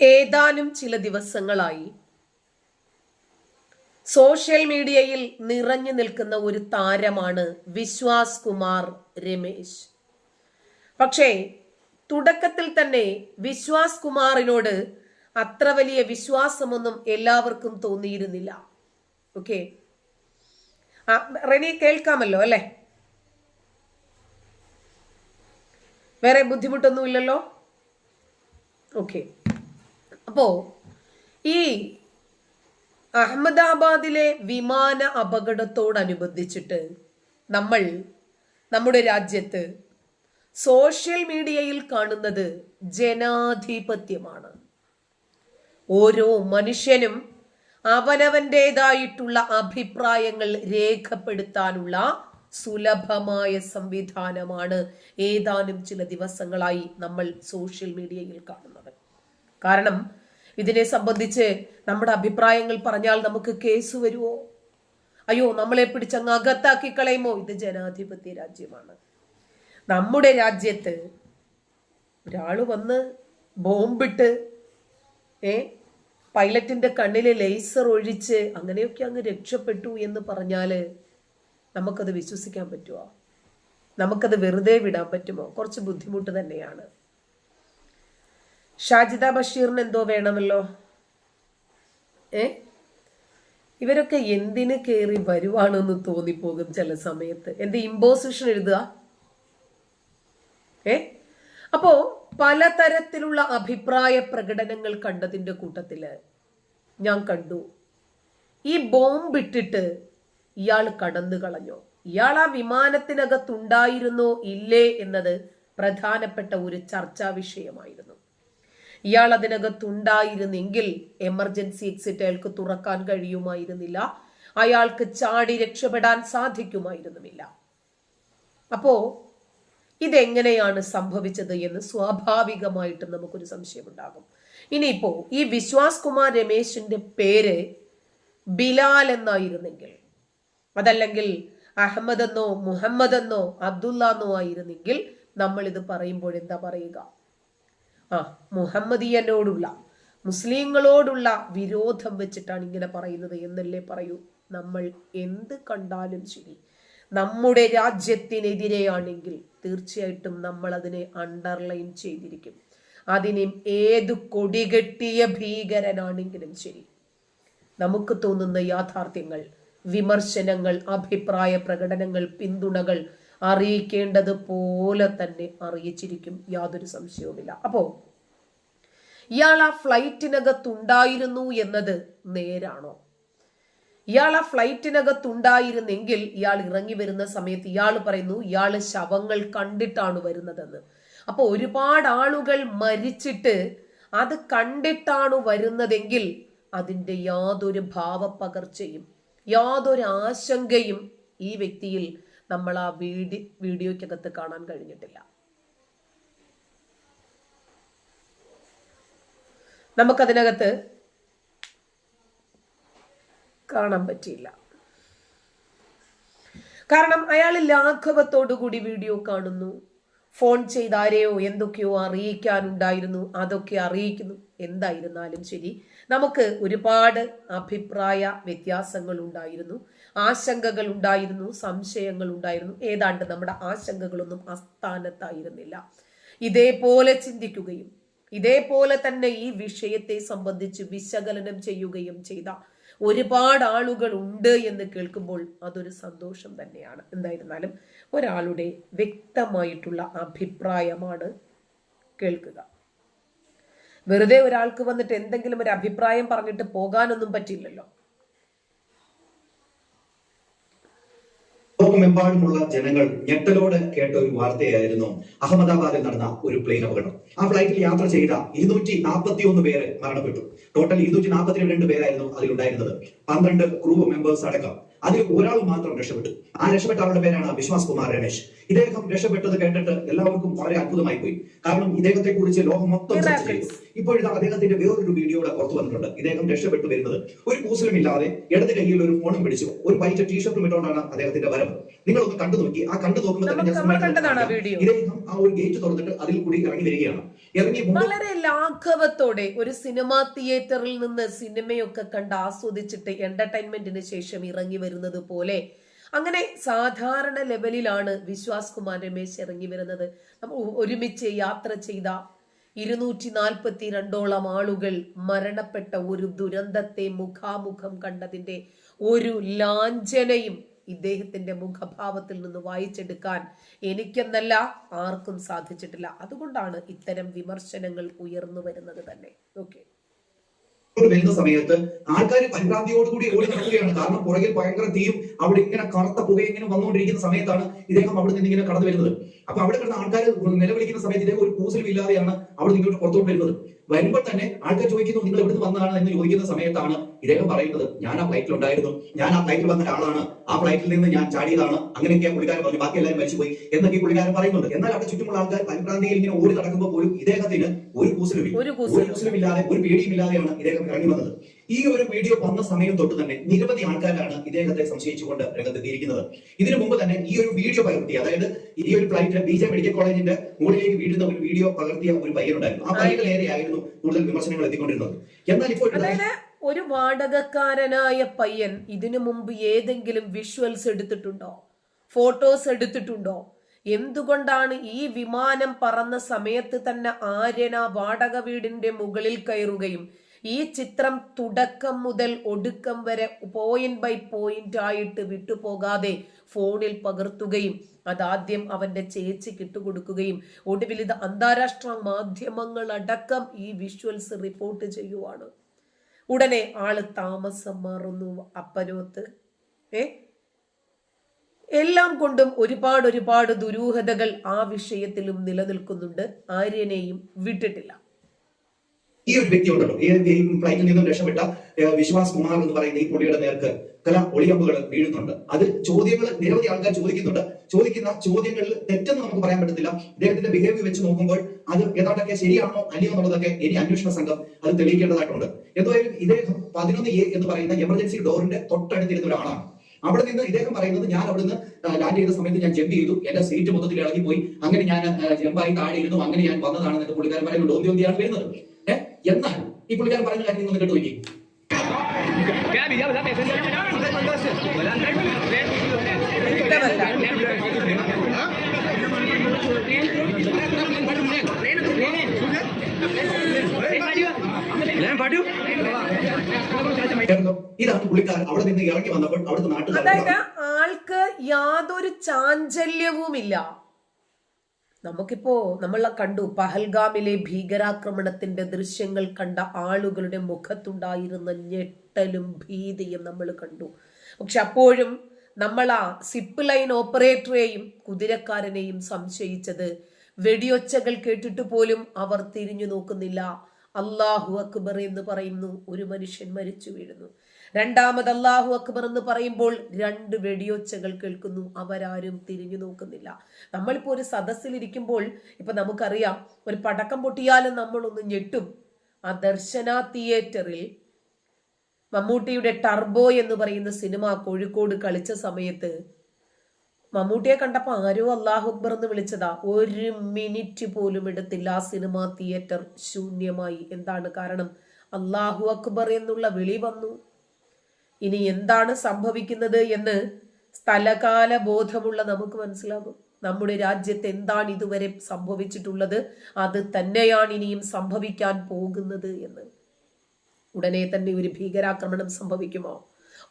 ഏതാനും ചില ദിവസങ്ങളായി. സോഷ്യൽ മീഡിയയിൽ നിറഞ്ഞു നിൽക്കുന്ന ഒരു താരമാണ് വിശ്വാസ് കുമാർ രമേശ്. പക്ഷേ തുടക്കത്തിൽ തന്നെ വിശ്വാസ് കുമാറിനോട് അത്ര വലിയ വിശ്വാസമൊന്നും എല്ലാവർക്കും തോന്നിയിരുന്നില്ല. ഓക്കെ? റെനി കേൾക്കാമല്ലോ അല്ലേ? വേറെ ബുദ്ധിമുട്ടൊന്നുമില്ലല്ലോ? ഓക്കെ. അപ്പോ ഈ അഹമ്മദാബാദിലെ വിമാന അപകടത്തോടനുബന്ധിച്ചിട്ട് നമ്മൾ നമ്മുടെ രാജ്യത്ത് സോഷ്യൽ മീഡിയയിൽ കാണുന്നത് ജനാധിപത്യമാണ്. ഓരോ മനുഷ്യനും അവനവന്റെതായിട്ടുള്ള അഭിപ്രായങ്ങൾ രേഖപ്പെടുത്താനുള്ള സുലഭമായ സംവിധാനമാണ് ഏതാനും ചില ദിവസങ്ങളായി നമ്മൾ സോഷ്യൽ മീഡിയയിൽ കാണുന്നത്. കാരണം ഇതിനെ സംബന്ധിച്ച് നമ്മുടെ അഭിപ്രായങ്ങൾ പറഞ്ഞാൽ നമുക്ക് കേസ് വരുമോ അയ്യോ നമ്മളെ പിടിച്ചങ്ങ് അകത്താക്കി കളയുമോ? ഇത് ജനാധിപത്യ രാജ്യമാണ്. നമ്മുടെ രാജ്യത്ത് ഒരാൾ വന്ന് ബോംബിട്ട് ഏ പൈലറ്റിന്റെ കണ്ണിൽ ലേസർ ഒഴിച്ച് അങ്ങനെയൊക്കെ അങ്ങ് രക്ഷപ്പെട്ടു എന്ന് പറഞ്ഞാൽ നമുക്കത് വിശ്വസിക്കാൻ പറ്റുമോ നമുക്കത് വെറുതെ വിടാൻ പറ്റുമോ? കുറച്ച് ബുദ്ധിമുട്ട് തന്നെയാണ്. ഷാജിദ ബഷീറിന് എന്തോ വേണമല്ലോ? ഏ? ഇവരൊക്കെ എന്തിന് കയറി വരുവാണെന്ന് തോന്നിപ്പോകും ചില സമയത്ത്. എന്ത് ഇമ്പോസിഷൻ എഴുതുക? ഏ? അപ്പോ പലതരത്തിലുള്ള അഭിപ്രായ പ്രകടനങ്ങൾ കണ്ടതിന്റെ കൂട്ടത്തിൽ ഞാൻ കണ്ടു. ഈ ബോംബിട്ടിട്ട് ഇയാൾ കടന്നു കളഞ്ഞോ. ഇയാൾ ആ വിമാനത്തിനകത്തുണ്ടായിരുന്നോ ഇല്ലേ എന്നത് പ്രധാനപ്പെട്ട ഒരു ചർച്ചാ വിഷയമായിരുന്നു. ഇയാൾ അതിനകത്തുണ്ടായിരുന്നെങ്കിൽ എമർജൻസി എക്സിറ്റ് അയാൾക്ക് തുറക്കാൻ കഴിയുമായിരുന്നില്ല. അയാൾക്ക് ചാടി രക്ഷപ്പെടാൻ സാധിക്കുമായിരുന്നുമില്ല. അപ്പോ ഇതെങ്ങനെയാണ് സംഭവിച്ചത് എന്ന് സ്വാഭാവികമായിട്ടും നമുക്കൊരു സംശയമുണ്ടാകും. ഇനിയിപ്പോ ഈ വിശ്വാസ് കുമാർ രമേശിന്റെ പേര് ബിലാൽ എന്നായിരുന്നെങ്കിൽ അതല്ലെങ്കിൽ അഹമ്മദ് എന്നോ മുഹമ്മദ് എന്നോ അബ്ദുല്ല എന്നോ ആയിരുന്നെങ്കിൽ നമ്മൾ ഇത് പറയുമ്പോൾ എന്താ പറയുക? ആ മുഹമ്മദിയനോടുള്ള മുസ്ലിങ്ങളോടുള്ള വിരോധം വെച്ചിട്ടാണ് ഇങ്ങനെ പറയുന്നത് എന്നല്ലേ പറയൂ. നമ്മൾ എന്ത് കണ്ടാലും ശരി. നമ്മുടെ രാജ്യത്തിനെതിരെയാണെങ്കിൽ തീർച്ചയായിട്ടും നമ്മൾ അതിനെ അണ്ടർലൈൻ ചെയ്തിരിക്കും. അതിനെ ഏത് കൊടികെട്ടിയ ഭീകരനാണെങ്കിലും ശരി. നമുക്ക് തോന്നുന്ന യാഥാർത്ഥ്യങ്ങൾ വിമർശനങ്ങൾ അഭിപ്രായ പ്രകടനങ്ങൾ പിന്തുണകൾ അറിയിക്കേണ്ടത് പോലെ തന്നെ അറിയിച്ചിരിക്കും. യാതൊരു സംശയവുമില്ല. അപ്പോ ഇയാൾ ആ ഫ്ലൈറ്റിനകത്തുണ്ടായിരുന്നു എന്നത് നേരാണോ? ഇയാൾ ആ ഫ്ലൈറ്റിനകത്തുണ്ടായിരുന്നെങ്കിൽ ഇയാൾ ഇറങ്ങി വരുന്ന സമയത്ത് ഇയാൾ പറയുന്നു ഇയാൾ ശവങ്ങൾ കണ്ടിട്ടാണ് വരുന്നതെന്ന്. അപ്പൊ ഒരുപാട് ആളുകൾ മരിച്ചിട്ട് അത് കണ്ടിട്ടാണ് വരുന്നതെങ്കിൽ അതിന്റെ യാതൊരു ഭാവപ്പകർച്ചയും യാതൊരു ആശങ്കയും ഈ വ്യക്തിയിൽ നമ്മൾ ആ വീഡി വീഡിയോയ്ക്കകത്ത് കാണാൻ കഴിഞ്ഞിട്ടില്ല. നമുക്കതിനകത്ത് കാണാൻ പറ്റിയില്ല. കാരണം അയാൾ ലാഘവത്തോടുകൂടി വീഡിയോ കാണുന്നു. ഫോൺ ചെയ്ത് ആരെയോ എന്തൊക്കെയോ അറിയിക്കാനുണ്ടായിരുന്നു അതൊക്കെ അറിയിക്കുന്നു. എന്തായിരുന്നാലും ശരി നമുക്ക് ഒരുപാട് അഭിപ്രായ വ്യത്യാസങ്ങൾ ഉണ്ടായിരുന്നു. ആശങ്കകൾ ഉണ്ടായിരുന്നു സംശയങ്ങൾ ഉണ്ടായിരുന്നു. ഏതാണ്ട് നമ്മുടെ ആശങ്കകളൊന്നും അസ്ഥാനത്തായിരുന്നില്ല ഇതേപോലെ ചിന്തിക്കുകയും ഇതേപോലെ തന്നെ ഈ വിഷയത്തെ സംബന്ധിച്ച് വിശകലനം ചെയ്യുകയും ചെയ്ത ഒരുപാട് ആളുകൾ ഉണ്ട് എന്ന് കേൾക്കുമ്പോൾ അതൊരു സന്തോഷം തന്നെയാണ്. എന്തായിരുന്നാലും ഒരാളുടെ വ്യക്തമായിട്ടുള്ള അഭിപ്രായമാണ് കേൾക്കുക. വെറുതെ ഒരാൾക്ക് വന്നിട്ട് എന്തെങ്കിലും ഒരു അഭിപ്രായം പറഞ്ഞിട്ട് പോകാനൊന്നും പറ്റില്ലല്ലോ. ലോകമെമ്പാടുമുള്ള ജനങ്ങൾ ഞെട്ടലോടെ കേട്ട ഒരു വാർത്തയായിരുന്നു അഹമ്മദാബാദിൽ നടന്ന ഒരു പ്ലെയിൻ അപകടം. ആ ഫ്ലൈറ്റിൽ യാത്ര ചെയ്ത ഇരുന്നൂറ്റി നാൽപ്പത്തി ഒന്ന് പേര് മരണപ്പെട്ടു. ടോട്ടൽ ഇരുന്നൂറ്റി നാൽപ്പത്തി രണ്ട് പേരായിരുന്നു അതിലുണ്ടായിരുന്നത്. പന്ത്രണ്ട് ക്രൂ മെമ്പേഴ്സ് അടക്കം. അതിൽ ഒരാൾ മാത്രം രക്ഷപ്പെട്ടു. ആ രക്ഷപ്പെട്ട ആളുടെ പേരാണ് വിശ്വാസ് കുമാർ രമേശ്. ഇദ്ദേഹം രക്ഷപ്പെട്ടത് കേട്ടിട്ട് എല്ലാവർക്കും വളരെ അത്ഭുതമായി പോയി. കാരണം ഇദ്ദേഹത്തെ കുറിച്ച് ലോകം മൊത്തം ചർച്ച ചെയ്തു. ഇപ്പോഴിതാ അദ്ദേഹത്തിന്റെ വേറൊരു വീഡിയോ കൂടെ പുറത്തു വന്നിട്ടുണ്ട്. ഇദ്ദേഹം രക്ഷപ്പെട്ടു വരുന്നത് ഒരു കൂസലും ഇല്ലാതെ ഇടത് കയ്യിൽ ഒരു ഫോണും പിടിച്ചു. ഒരു വൈറ്റ് ടീഷർട്ടും ഇട്ടുകൊണ്ടാണ് അദ്ദേഹത്തിന്റെ വരവ്. നിങ്ങളൊന്ന് കണ്ടു നോക്കി. ആ കണ്ടു നോക്കുമ്പോൾ. ഇദ്ദേഹം ആ ഒരു ഗേറ്റ് തുറന്നിട്ട് അതിൽ കൂടി ഇറങ്ങി വരികയാണ്. ഇറങ്ങി വളരെ ലാഘവത്തോടെ ഒരു സിനിമാ തിയേറ്ററിൽ നിന്ന് സിനിമയൊക്കെ കണ്ട് ആസ്വദിച്ചിട്ട് എന്റർടൈൻമെന്റിന് ശേഷം ഇറങ്ങി വരുന്നത് പോലെ. അങ്ങനെ സാധാരണ ലെവലിലാണ് വിശ്വാസ് കുമാർ രമേശ് ഇറങ്ങി വരുന്നത്. നമ്മൾ ഒരുമിച്ച് യാത്ര ചെയ്ത ഇരുന്നൂറ്റി നാൽപ്പത്തി രണ്ടോളം ആളുകൾ മരണപ്പെട്ട ഒരു ദുരന്തത്തെ മുഖാമുഖം കണ്ടതിന്റെ ഒരു ലാഞ്ചനയും ഇദ്ദേഹത്തിന്റെ മുഖഭാവത്തിൽ നിന്ന് വായിച്ചെടുക്കാൻ എനിക്കെന്നല്ല ആർക്കും സാധിച്ചിട്ടില്ല. അതുകൊണ്ടാണ് ഇത്തരം വിമർശനങ്ങൾ ഉയർന്നു വരുന്നത് തന്നെ. ഓക്കെ വരുന്ന സമയത്ത് ആൾക്കാർ പരിഭ്രാന്തിയോടുകൂടി ഓടി നടക്കുകയാണ്. കാരണം പുറകിൽ ഭയങ്കര തീയും അവിടെ ഇങ്ങനെ കറുത്ത പുക ഇങ്ങനെ വന്നുകൊണ്ടിരിക്കുന്ന സമയത്താണ് ഇദ്ദേഹം അവിടെ നിന്ന് ഇങ്ങനെ കടന്നു വരുന്നത് അപ്പൊ അവിടെ കിടന്ന ആൾക്കാർ നിലവിളിക്കുന്ന സമയത്ത് ഇതേ ഒരു കൂസലും ഇല്ലാതെയാണ് അവിടെ നിങ്ങളുടെ പുറത്തോട്ട് വരുന്നത്. വരുമ്പോൾ തന്നെ ആൾക്കാർ ചോദിക്കുന്നു നിങ്ങൾ എവിടെ നിന്ന് വന്നതാണ്? എന്ന് ചോദിക്കുന്ന സമയത്താണ് ഇദ്ദേഹം പറയുന്നത് ഞാൻ ആ ഫ്ലൈറ്റിൽ ഉണ്ടായിരുന്നു. ഞാൻ ആ ഫ്ലൈറ്റിൽ വന്ന ഒരാളാണ്. ആ ഫ്ലൈറ്റിൽ നിന്ന് ഞാൻ ചാടിയതാണ്. അങ്ങനെയൊക്കെ പുള്ളിക്കാരൻ പറഞ്ഞു. ബാക്കി എല്ലാവരും മരിച്ചുപോയി എന്നൊക്കെ പുള്ളിക്കാരൻ പറയുന്നുണ്ട്. എന്നാൽ അവിടെ ചുറ്റുമുള്ള ആൾക്കാർ പരിഭ്രാന്തിയിൽ ഇങ്ങനെ ഓടി നടക്കുമ്പോൾ പോലും ഇദ്ദേഹത്തിന് ഒരു കൂസലും ഒരു കൂസലും ഇല്ലാതെ ഒരു പേടിയും ഇല്ലാതെയാണ് ഇദ്ദേഹം ഇറങ്ങി വന്നത്. ഈ ഒരു വീഡിയോ വന്ന സമയം തൊട്ട് തന്നെ നിരവധി ആൾക്കാരാണ് ഇദ്ദേഹത്തെ സംശയിച്ചുകൊണ്ട് രംഗത്തെത്തിയിരിക്കുന്നത്. ഇതിനു മുമ്പ് തന്നെ ഈ ഒരു വീഡിയോ പകർത്തി അതായത് ഈ ഒരു ഫ്ലൈറ്റ് ബി ജെ മെഡിക്കൽ കോളേജിന്റെ മുകളിലേക്ക് വീഴുന്ന ഒരു വീഡിയോ പകർത്തിയ ഒരു പയ്യനുണ്ടായിരുന്നു. ആ പയ്യന്റെ നേരെയായിരുന്നു കൂടുതൽ വിമർശനങ്ങൾ എത്തിക്കൊണ്ടിരുന്നത്. എന്നാൽ ഇപ്പോൾ ഒരു ഒരു വാടകക്കാരനായ പയ്യൻ ഇതിനു മുമ്പ് ഏതെങ്കിലും വിഷ്വൽസ് എടുത്തിട്ടുണ്ടോ? ഫോട്ടോസ് എടുത്തിട്ടുണ്ടോ? എന്തുകൊണ്ടാണ് ഈ വിമാനം പറന്ന സമയത്ത് തന്നെ ആര്യന വാടക വീടിന്റെ മുകളിൽ കയറുകയും ഈ ചിത്രം തുടക്കം മുതൽ ഒടുക്കം വരെ പോയിന്റ് ബൈ പോയിന്റ് ആയിട്ട് വിട്ടുപോകാതെ ഫോണിൽ പകർത്തുകയും അതാദ്യം അവന്റെ ചേച്ചി കിട്ടുകൊടുക്കുകയും ഒടുവിൽ ഇത് അന്താരാഷ്ട്ര മാധ്യമങ്ങൾ അടക്കം ഈ വിഷ്വൽസ് റിപ്പോർട്ട് ചെയ്യുവാണ്. ഉടനെ ആൾ താമസം മാറുന്നു അപ്പനോത്ത്. ഏ? എല്ലാം കൊണ്ടും ഒരുപാട് ഒരുപാട് ദുരൂഹതകൾ ആ വിഷയത്തിലും നിലനിൽക്കുന്നുണ്ട്. ആര്യനെയും വിട്ടിട്ടില്ല. ഈ ഒരു വ്യക്തി ഉണ്ടല്ലോ. ഈ ഫ്ലൈറ്റിൽ നിന്നും രക്ഷപ്പെട്ട വിശ്വാസ് കുമാർ എന്ന് പറയുന്ന ഈ പുള്ളിയുടെ നേർക്ക് കല ഒളിയമ്പുകൾ വീഴുന്നുണ്ട്. അതിൽ ചോദ്യങ്ങൾ നിരവധി ആൾക്കാർ ചോദിക്കുന്നുണ്ട്. ചോദിക്കുന്ന ചോദ്യങ്ങളിൽ തെറ്റെന്ന് നമുക്ക് പറയാൻ പറ്റത്തില്ല. ഇദ്ദേഹത്തിന്റെ ബിഹേവിയർ വെച്ച് നോക്കുമ്പോൾ അത് ഏതാണ്ടൊക്കെ ശരിയാണോ അല്ലയോ എന്നുള്ളതൊക്കെ ഇനി അന്വേഷണ സംഘം അത് തെളിയിക്കേണ്ടതായിട്ടുണ്ട്. എന്തായാലും ഇദ്ദേഹം പതിനൊന്ന് എ എന്ന് പറയുന്ന എമർജൻസി ഡോറിന്റെ തൊട്ടടുത്തിരുന്ന ഒരാളാണ്. അവിടെ നിന്ന് ഇദ്ദേഹം പറയുന്നത് ഞാൻ അവിടുന്ന് ലാൻഡ് ചെയ്ത സമയത്ത് ഞാൻ ജമ്പ് ചെയ്തു. എന്റെ സീറ്റ് മൊത്തത്തിൽ ഇളകിപ്പോയി. അങ്ങനെ ഞാൻ ജമ്പായി താഴെ ഇരുന്നു. അങ്ങനെ ഞാൻ വന്നതാണെന്ന് പുള്ളിക്കാരൻ പറയുന്നത് ഡോന്തി വരുന്നത്. എന്നാൽ ഈ പുള്ളിക്കാരൻ പറയുന്ന കാര്യം നിങ്ങൾ കേട്ടുപോയി ഇതാണ് പുള്ളിക്കാരൻ അവിടെ നിന്ന് ഇറങ്ങി വന്നപ്പോൾ അവിടുത്തെ നാട്ടുകാർ ആൾക്ക് യാതൊരു ചാഞ്ചല്യവുമില്ല. നമുക്കിപ്പോ നമ്മൾ കണ്ടു പഹൽഗാമിലെ ഭീകരാക്രമണത്തിന്റെ ദൃശ്യങ്ങൾ കണ്ട ആളുകളുടെ മുഖത്തുണ്ടായിരുന്ന ഞെട്ടലും ഭീതിയും നമ്മൾ കണ്ടു. പക്ഷെ അപ്പോഴും നമ്മൾ ആ സിപ്പ് ലൈൻ ഓപ്പറേറ്ററെയും കുതിരക്കാരനെയും സംശയിച്ചത് വെടിയൊച്ചകൾ കേട്ടിട്ട് പോലും അവർ തിരിഞ്ഞു നോക്കുന്നില്ല. അള്ളാഹു അക്ബർ എന്ന് പറയുന്നു ഒരു മനുഷ്യൻ മരിച്ചു വീഴുന്നു. രണ്ടാമത് അള്ളാഹു അക്ബർ എന്ന് പറയുമ്പോൾ രണ്ട് വെടിയൊച്ചകൾ കേൾക്കുന്നു. അവരാരും തിരിഞ്ഞു നോക്കുന്നില്ല. നമ്മളിപ്പോ ഒരു സദസ്സിലിരിക്കുമ്പോൾ ഇപ്പൊ നമുക്കറിയാം ഒരു പടക്കം പൊട്ടിയാലും നമ്മളൊന്ന് ഞെട്ടും. ആ ദർശന തിയേറ്ററിൽ മമ്മൂട്ടിയുടെ ടർബോ എന്ന് പറയുന്ന സിനിമ കോഴിക്കോട് കളിച്ച സമയത്ത് മമ്മൂട്ടിയെ കണ്ടപ്പോ ആരോ അള്ളാഹു അക്ബർ എന്ന് വിളിച്ചതാ. ഒരു മിനിറ്റ് പോലും എടുത്തില്ല ആ സിനിമ തിയേറ്റർ ശൂന്യമായി. എന്താണ് കാരണം? അള്ളാഹു അക്ബർ എന്നുള്ള വിളി വന്നു. ഇനി എന്താണ് സംഭവിക്കുന്നത് എന്ന് സ്ഥലകാല ബോധമുള്ള നമുക്ക് മനസ്സിലാകും. നമ്മുടെ രാജ്യത്ത് എന്താണ് ഇതുവരെ സംഭവിച്ചിട്ടുള്ളത്? അത് തന്നെയാണ് ഇനിയും സംഭവിക്കാൻ പോകുന്നത് എന്ന്. ഉടനെ തന്നെ ഒരു ഭീകരാക്രമണം സംഭവിക്കുമോ?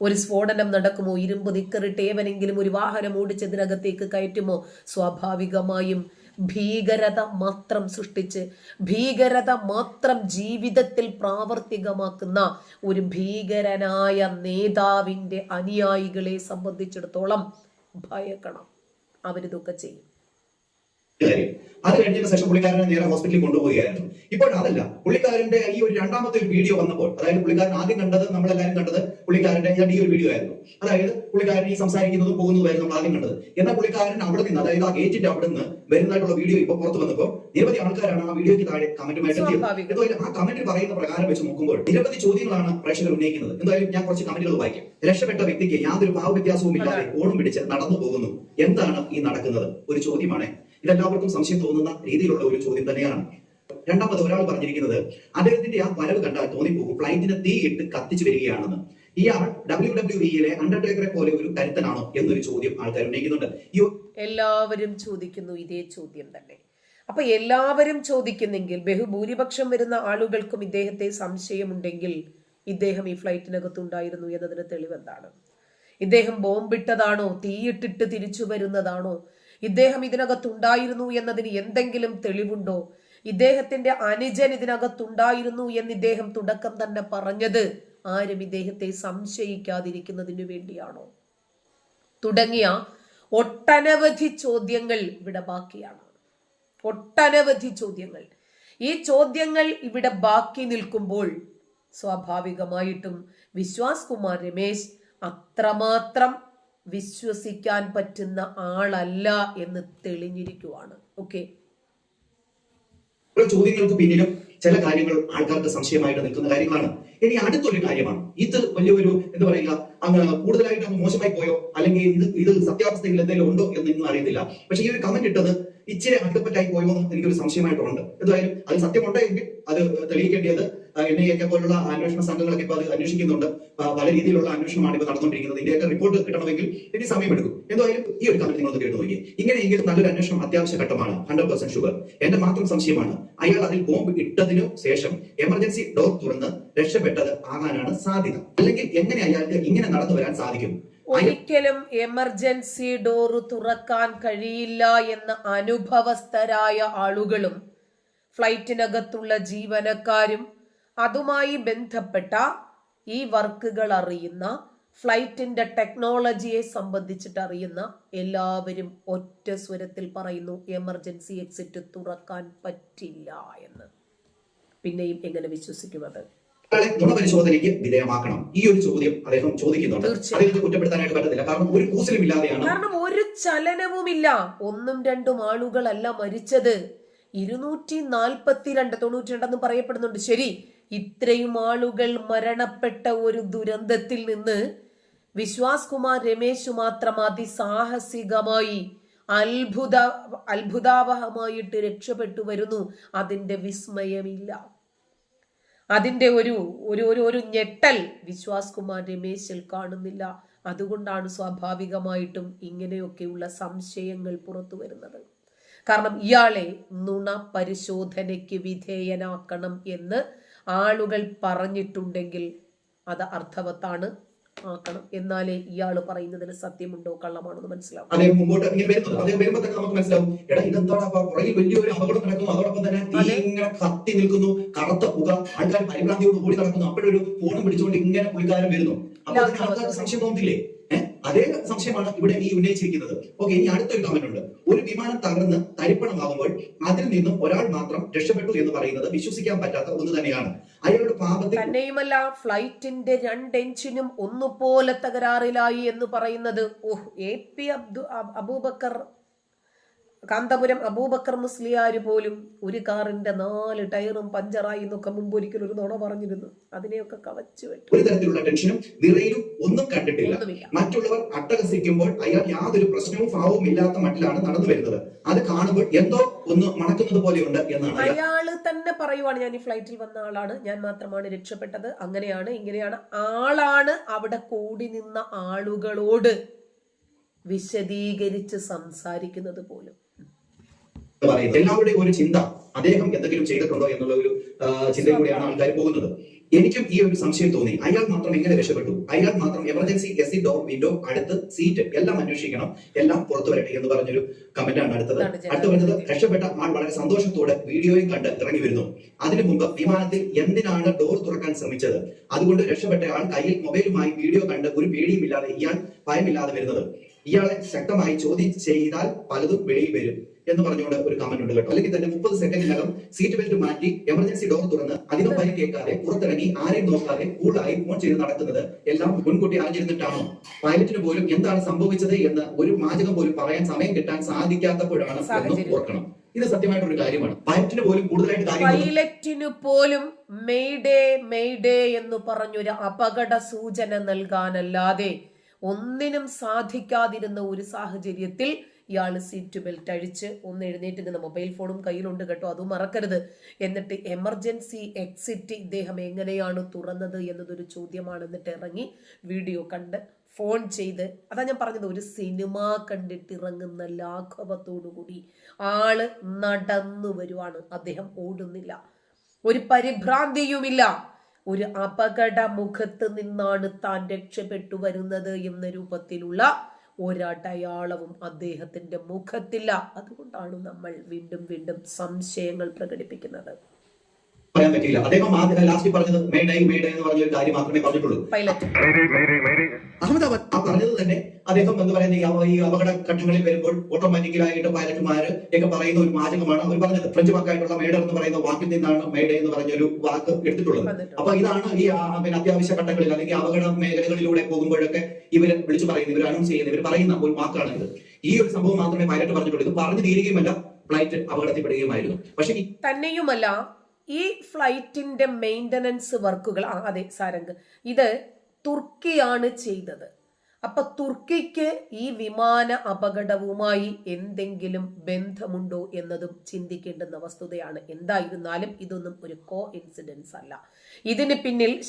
ഒരു സ്ഫോടനം നടക്കുമോ? ഇരുമ്പ് നിക്കറിട്ട് ഏവനെങ്കിലും ഒരു വാഹനം ഓടിച്ചതിനകത്തേക്ക് കയറ്റുമോ? സ്വാഭാവികമായും ഭീകരത മാത്രം സൃഷ്ടിച്ച് ഭീകരത മാത്രം ജീവിതത്തിൽ പ്രാവർത്തികമാക്കുന്ന ഒരു ഭീകരനായ നേതാവിന്റെ അനുയായികളെ സംബന്ധിച്ചിടത്തോളം ഭയക്കണം. അവരിതൊക്കെ ചെയ്യും. അത് കഴിഞ്ഞ ശേഷം പുള്ളിക്കാരനെ നേരെ ഹോസ്പിറ്റലിൽ കൊണ്ടുപോവുകയായിരുന്നു. ഇപ്പോൾ അതല്ല പുള്ളിക്കാരന്റെ ഈ ഒരു രണ്ടാമത്തെ ഒരു വീഡിയോ വന്നപ്പോൾ അതായത് പുള്ളിക്കാരൻ ആദ്യം കണ്ടത് നമ്മളെല്ലാവരും കണ്ടത് പുള്ളിക്കാരന്റെ ഞാൻ ഈ ഒരു വീഡിയോ ആയിരുന്നു. അതായത് പുള്ളിക്കാരൻ ഈ സംസാരിക്കുന്നതും പോകുന്നതുമായിരുന്നു നമ്മൾ ആദ്യം കണ്ടത്. എന്നാൽ പുള്ളിക്കാരൻ അവിടെ നിന്ന് അതായത് ആ ഗേറ്റിന്റെ അവിടെ നിന്ന് വരുന്നതായിട്ടുള്ള വീഡിയോ ഇപ്പൊ പുറത്ത് വന്നപ്പോൾ നിരവധി ആൾക്കാരാണ് ആ വീഡിയോയ്ക്ക് താഴെ കമന്റുമായിട്ട്. എന്തായാലും ആ കമന്റ് പറയുന്ന പ്രകാരം വെച്ച് നോക്കുമ്പോൾ നിരവധി ചോദ്യങ്ങളാണ് പ്രേക്ഷകർ ഉന്നയിക്കുന്നത്. എന്തായാലും ഞാൻ കുറച്ച് കമന്റുകൾ വായിക്കാം. രക്ഷപ്പെട്ട വ്യക്തിക്ക് യാതൊരു ഭാവവ്യത്യാസവും ഇല്ലാതെ ഓണം പിടിച്ച് നടന്നു പോകുന്നു. എന്താണ് ഈ നടക്കുന്നത്? ഒരു ചോദ്യമാണ്. ഇതെല്ലാവർക്കും സംശയം തോന്നുന്ന രീതിയിലുള്ള ഒരു ചോദ്യം തന്നെയാണ്. രണ്ടാമത് ഒരാൾ പറഞ്ഞിരിക്കുന്നത് അദ്ദേഹത്തിന്റെ ആ വരവ് കണ്ടാൽ തോന്നിപ്പോകും. ഫ്ലൈറ്റിന് തീ ഇട്ട് കത്തിച്ചു വരികയാണെന്ന്. ഇയാൾ ഡബ്ല്യു ഡബ്ല്യു ഇയിലെ അണ്ടർടേക്കറെ പോലെ ഒരു കരുത്തനാണോ എന്നൊരു ചോദ്യം ആൾക്കാർ ഉന്നയിക്കുന്നുണ്ട്. എല്ലാവരും ചോദിക്കുന്നു ഇതേ ചോദ്യം തന്നെ. അപ്പൊ എല്ലാവരും ചോദിക്കുന്നെങ്കിൽ ബഹുഭൂരിപക്ഷം വരുന്ന ആളുകൾക്കും ഇദ്ദേഹത്തെ സംശയമുണ്ടെങ്കിൽ ഇദ്ദേഹം ഈ ഫ്ലൈറ്റിനകത്തുണ്ടായിരുന്നു എന്നതിന് തെളിവെന്താണ്? ഇദ്ദേഹം ബോംബിട്ടതാണോ? തീയിട്ടിട്ട് തിരിച്ചു വരുന്നതാണോ? ഇദ്ദേഹം ഇതിനകത്തുണ്ടായിരുന്നു എന്നതിന് എന്തെങ്കിലും തെളിവുണ്ടോ? ഇദ്ദേഹത്തിന്റെ അനുജൻ ഇതിനകത്തുണ്ടായിരുന്നു എന്ന് ഇദ്ദേഹം തുടക്കം തന്നെ പറഞ്ഞത് ആരും ഇദ്ദേഹത്തെ സംശയിക്കാതിരിക്കുന്നതിനു വേണ്ടിയാണോ? തുടങ്ങിയ ഒട്ടനവധി ചോദ്യങ്ങൾ ഇവിടെ ബാക്കിയാണ്. ഒട്ടനവധി ചോദ്യങ്ങൾ. ഈ ചോദ്യങ്ങൾ ഇവിടെ ബാക്കി നിൽക്കുമ്പോൾ സ്വാഭാവികമായിട്ടും വിശ്വാസ് കുമാർ രമേശ് അത്രമാത്രം വിശ്വസിക്കാൻ പറ്റുന്ന ആളല്ല എന്ന് തെളിഞ്ഞിരിക്കുവാണ്. ഓക്കെ ചോദ്യങ്ങൾക്ക് പിന്നിലും ചില കാര്യങ്ങൾ ആൾക്കാർക്ക് സംശയമായിട്ട് നിൽക്കുന്ന കാര്യങ്ങളാണ്. ഇനി അടുത്തൊരു കാര്യമാണ്. ഇത് വലിയൊരു എന്താ പറയുക അങ്ങ് കൂടുതലായിട്ട് അങ്ങ് മോശമായി പോയോ? അല്ലെങ്കിൽ ഇത് ഇത് സത്യാവസ്ഥയിൽ എന്തെങ്കിലും ഉണ്ടോ എന്ന് നിങ്ങൾ അറിയത്തില്ല. പക്ഷെ ഈ ഒരു കമന്റ് ഇട്ടത് ഇച്ചിരി അടുപ്പറ്റായി പോയോ എന്ന് എനിക്കൊരു സംശയമായിട്ടുണ്ട്. എന്തായാലും അത് സത്യമുണ്ടെങ്കിൽ അത് തെളിയിക്കേണ്ടത് എൻ ഐ എ പോലുള്ള അന്വേഷണ സംഘങ്ങളൊക്കെ ഇപ്പൊ അത് അന്വേഷിക്കുന്നുണ്ട്. പല രീതിയിലുള്ള അന്വേഷണമാണ് ഇപ്പോൾ നടന്നുകൊണ്ടിരിക്കുന്നത്. ഇതിന്റെയൊക്കെ റിപ്പോർട്ട് കിട്ടണമെങ്കിൽ ഇനി സമയമെടുക്കും. എന്തായാലും ഈ ഒരു കാര്യം നിങ്ങളൊന്ന് കേട്ട് നോക്കി ഇങ്ങനെയെങ്കിലും നല്ലൊരു അന്വേഷണം അത്യാവശ്യ ഘട്ടമാണ്. ഹൺഡ്രഡ് പെർസെന്റ് ഷുഗർ എന്റെ മാത്രം സംശയമാണ് അയാൾ അതിൽ ബോംബ് ഇട്ടതിനു ശേഷം എമർജൻസി ഡോർ തുറന്ന് രക്ഷപ്പെട്ടത് ആകാനാണ് സാധ്യത. അല്ലെങ്കിൽ എങ്ങനെ അയാൾക്ക് ഇങ്ങനെ നടന്നു വരാൻ സാധിക്കും? ഒരിക്കലും എമർജൻസി ഡോറ് തുറക്കാൻ കഴിയില്ല എന്ന അനുഭവസ്ഥരായ ആളുകളും ഫ്ലൈറ്റിനകത്തുള്ള ജീവനക്കാരും അതുമായി ബന്ധപ്പെട്ട ഈ വർക്കുകൾ അറിയുന്ന ഫ്ലൈറ്റിന്റെ ടെക്നോളജിയെ സംബന്ധിച്ചിട്ട് അറിയുന്ന എല്ലാവരും ഒറ്റ സ്വരത്തിൽ പറയുന്നു എമർജൻസി എക്സിറ്റ് തുറക്കാൻ പറ്റില്ല എന്ന്. പിന്നെയും എങ്ങനെ വിശ്വസിക്കുന്നത്? അയാളെ ഗുണപരിശോധനയ്ക്ക് വിധേയമാക്കണം. ഈ ഒരു ചോദ്യം അദ്ദേഹം ചോദിക്കുന്നുണ്ട്. അദ്ദേഹത്തെ കുറ്റപ്പെടുത്താനായിട്ട് പറ്റത്തില്ല. കാരണം ഒരു കൂസലും ഇല്ലാതെയാണ് കാരണം ഒരു ചലനവുമില്ല. ഒന്നും രണ്ടും ആളുകളല്ല മരിച്ചത്. ഇരുന്നൂറ്റി നാൽപ്പത്തിരണ്ട് തൊണ്ണൂറ്റി രണ്ടെന്ന് പറയപ്പെടുന്നുണ്ട്. ശരി. ഇത്രയും ആളുകൾ മരണപ്പെട്ട ഒരു ദുരന്തത്തിൽ നിന്ന് വിശ്വാസ് കുമാർ രമേശ് മാത്രം അതിസാഹസികമായി അത്ഭുത അത്ഭുതാവഹമായിട്ട് രക്ഷപ്പെട്ടു വരുന്നു. അതിന്റെ വിസ്മയമില്ല. അതിന്റെ ഒരു ഒരു ഒരു ഒരു ഞെട്ടൽ വിശ്വാസ് കുമാർ രമേശിൽ കാണുന്നില്ല. അതുകൊണ്ടാണ് സ്വാഭാവികമായിട്ടും ഇങ്ങനെയൊക്കെയുള്ള സംശയങ്ങൾ പുറത്തു വരുന്നത്. കാരണം ഇയാളെ നുണ പരിശോധനയ്ക്ക് വിധേയനാക്കണം എന്ന് ആളുകൾ പറഞ്ഞിട്ടുണ്ടെങ്കിൽ അത് അർത്ഥവത്താണ്. ആക്കണം എന്നാലേ ഇയാൾ പറയുന്നതിന് സത്യമുണ്ടോ കള്ളമാണോ എന്ന് മനസ്സിലാവും ഇങ്ങനെ അതെ. കത്തി നിൽക്കുന്നു. കറുത്ത പുക ആൾക്കാർ പരിഭ്രാന്തിയോട് കൂടി നടക്കുന്നു. അപ്പോഴൊരു ഫോണും പിടിച്ചുകൊണ്ട് ഇങ്ങനെ പുള്ളിക്കാരൻ വരുന്നു. അപ്പൊ സംശയം തോന്നില്ലേ അതേ സംശയമാണ് ഇവിടെ ഈ ഉന്നയിച്ചിരിക്കുന്നത്. ഓക്കെ ഇനി അടുത്തൊരു കമന്റ് ഉണ്ട്. ഒരു വിമാനം തകർന്ന് തരിപ്പണമാകുമ്പോൾ അതിൽ നിന്നും ഒരാൾ മാത്രം രക്ഷപ്പെട്ടു എന്ന് പറയുന്നത് വിശ്വസിക്കാൻ പറ്റാത്ത ഒന്ന് തന്നെയാണ്. അയാളുടെ പാപത്തിൽ തന്നെയുമല്ല ഫ്ലൈറ്റിന്റെ രണ്ട് എഞ്ചിനും ഒന്നുപോലെ തകരാറിലായി എന്ന് പറയുന്നത്. ഓഹ് എ പി അബ്ദു അബൂബക്കർ കാന്തപുരം അബൂബക്കർ മുസ്ലിയാർ പോലും ഒരു കാറിന്റെ നാല് ടയറും പഞ്ചറായി എന്നൊക്കെ മുമ്പ് ഒരിക്കലും ഒരു നുണ പറഞ്ഞിരുന്നു. അതിനെയൊക്കെ കവച്ചു വെട്ടു. ഒരു തരത്തിലുള്ള ടെൻഷനും നിറയിലും ഒന്നും കണ്ടിട്ടില്ല. മറ്റുള്ളവർ അട്ടഹസിക്കുമ്പോൾ അയാൾ യാതൊരു പ്രശ്നവും ഭാവവും ഇല്ലാത്ത മട്ടിലാണ് നടന്നു വരുന്നത്. അത് കാണുമ്പോൾ എന്തോ ഒന്ന് മണക്കുന്നത് പോലെയുണ്ട് എന്നാണ് അയാൾ അയാൾ തന്നെ പറയുവാണ് ഞാൻ ഈ ഫ്ലൈറ്റിൽ വന്ന ആളാണ്. ഞാൻ മാത്രമാണ് രക്ഷപ്പെട്ടത്. അങ്ങനെയാണ് ഇങ്ങനെയാണ്. ആളാണ് അവിടെ കൂടി നിന്ന ആളുകളോട് വിശദീകരിച്ച് സംസാരിക്കുന്നത് പോലും. പറയുന്നത്. എല്ലാവരുടെയും ഒരു ചിന്ത അദ്ദേഹം എന്തെങ്കിലും ചെയ്തിട്ടുണ്ടോ എന്നുള്ള ഒരു ചിന്തയിലൂടെയാണ് കൂടിയാണ് ആൾക്കാർ പോകുന്നത്. എനിക്കും ഈ ഒരു സംശയം തോന്നി. അയാൾ മാത്രം എങ്ങനെ രക്ഷപ്പെട്ടു? അയാൾ മാത്രം എമർജൻസി എസി ഡോർ വിൻഡോ അടുത്ത് സീറ്റ് എല്ലാം അന്വേഷിക്കണം. എല്ലാം പുറത്തു വരട്ടെ എന്ന് പറഞ്ഞൊരു കമന്റ് ആണ് അടുത്തത്. അടുത്ത് വരുന്നത് രക്ഷപ്പെട്ട ആൾ വളരെ സന്തോഷത്തോടെ വീഡിയോയും കണ്ട് ഇറങ്ങി വരുന്നു. അതിനു മുമ്പ് വിമാനത്തിൽ എന്തിനാണ് ഡോർ തുറക്കാൻ ശ്രമിച്ചത്? അതുകൊണ്ട് രക്ഷപ്പെട്ട ആൾ കയ്യിൽ മൊബൈലുമായി വീഡിയോ കണ്ട് ഒരു പേടിയുമില്ലാതെ ഇയാൾ ഭയമില്ലാതെ വരുന്നത്. ഇയാളെ ശക്തമായി ചോദ്യം ചെയ്താൽ പലതും വെളിയിൽ വരും. എന്ന് പറഞ്ഞുകൊണ്ട് ഒരു കമന്റ് ഉണ്ട് കേട്ടോ. അല്ലെങ്കിൽ തന്നെ മുപ്പത് സെക്കൻഡിനകം സീറ്റ് ബെൽറ്റ് മാറ്റി എമർജൻസി ഡോർ തുറന്ന് അധികം പരി കേൾക്കാതെ പുറത്തിറങ്ങി ആരെയും നോക്കാതെ കൂളായി ഫോൺ ചെയ്ത് നടക്കുന്നത് എല്ലാം മുൻകൂട്ടി അറിഞ്ഞിരുന്നിട്ടാണോ? പൈലറ്റിന് പോലും എന്താണ് സംഭവിച്ചത് എന്ന് ഒരു വാചകം പോലും പറയാൻ സമയം കിട്ടാൻ സാധിക്കാത്തപ്പോഴാണ് എന്നും ഓർക്കണം. ഇത് സത്യമായിട്ടൊരു കാര്യമാണ്. പൈലറ്റിന് പോലും കൂടുതലായിട്ട് പൈലറ്റിന് പൈലറ്റിനു പോലും മെയ്ഡേ മെയ്ഡേ എന്ന് പറഞ്ഞൊരു അപകട സൂചന നൽകാനല്ലാതെ ഒന്നിനും സാധിക്കാതിരുന്ന ഒരു സാഹചര്യത്തിൽ ഇയാൾ സീറ്റ് ബെൽറ്റ് അഴിച്ച് ഒന്ന് എഴുന്നേറ്റ് നിന്ന് മൊബൈൽ ഫോണും കയ്യിലുണ്ട് കേട്ടോ. അതും മറക്കരുത്. എന്നിട്ട് എമർജൻസി എക്സിറ്റ് ഇദ്ദേഹം എങ്ങനെയാണ് തുറന്നത് എന്നതൊരു ചോദ്യമാണ് എന്നിട്ട് ഇറങ്ങി വീഡിയോ കണ്ട് ഫോൺ ചെയ്ത് അതാ ഞാൻ പറഞ്ഞത് ഒരു സിനിമ കണ്ടിട്ട് ഇറങ്ങുന്ന ലാഘവത്തോടുകൂടി ആൾ നടന്നു വരുവാണ്. അദ്ദേഹം ഓടുന്നില്ല. ഒരു പരിഭ്രാന്തിയുമില്ല. ഒരു അപകട മുഖത്ത് നിന്നാണ് താൻ രക്ഷപ്പെട്ടു വരുന്നത് എന്ന രൂപത്തിലുള്ള ഒരടയാളവും അദ്ദേഹത്തിന്റെ മുഖത്തില്ല. അതുകൊണ്ടാണ് നമ്മൾ വീണ്ടും വീണ്ടും സംശയങ്ങൾ പ്രകടിപ്പിക്കുന്നത്. പറയാൻ പറ്റില്ല അദ്ദേഹം ആദ്യം ലാസ്റ്റ് പറഞ്ഞത് മേഡേ മേഡേ എന്ന് പറഞ്ഞ ഒരു കാര്യം മാത്രമേ പറഞ്ഞിട്ടുള്ളൂ. അഹമ്മദാബാദ്. ആ പറഞ്ഞത് തന്നെ അദ്ദേഹം എന്ന് പറയുന്ന ഈ അപകട ഘട്ടങ്ങളിൽ വരുമ്പോൾ ഓട്ടോമാറ്റിക്കലായിട്ട് പൈലറ്റുമാര് ഒക്കെ പറയുന്ന ഒരു വാചകമാണ് അവർ പറഞ്ഞത്. ഫ്രഞ്ച് വാക്കായിട്ടുള്ള മേഡർ എന്ന് പറയുന്ന വാക്കിൽ നിന്നാണ് മേഡേ എന്ന് പറഞ്ഞ ഒരു വാക്ക് എടുത്തിട്ടുള്ളത്. അപ്പൊ ഇതാണ് ഈ പിന്നെ അത്യാവശ്യ ഘട്ടങ്ങളിൽ അല്ലെങ്കിൽ അപകട മേഖലകളിലൂടെ പോകുമ്പോഴൊക്കെ ഇവർ വിളിച്ചു പറയുന്നത് ഇവർ അനൗൺസ് ചെയ്യുന്നത് ഇവർ പറയുന്ന ഒരു വാക്കാണ് ഇത്. ഈ ഒരു സംഭവം മാത്രമേ പൈലറ്റ് പറഞ്ഞിട്ടുള്ളൂ. ഇത് പറഞ്ഞു തീരുകയുമല്ല ഫ്ലൈറ്റ് അപകടത്തിൽപ്പെടുകയുമായിരുന്നു. പക്ഷേ തന്നെയുമല്ല ഈ ഫ്ലൈറ്റിന്റെ മെയിന്റനൻസ് വർക്കുകൾ ആ അതെ സാരംഗ്. ഇത് തുർക്കിയാണ് ചെയ്തത്. അപ്പൊ തുർക്കിക്ക് ഈ വിമാന അപകടവുമായി എന്തെങ്കിലും ബന്ധമുണ്ടോ എന്നതും ചിന്തിക്കേണ്ടുന്ന വസ്തുതയാണ്. എന്തായിരുന്നാലും ഇതൊന്നും ഒരു കോ ഇൻസിഡൻസ് അല്ല. ഇതിന് പിന്നിൽ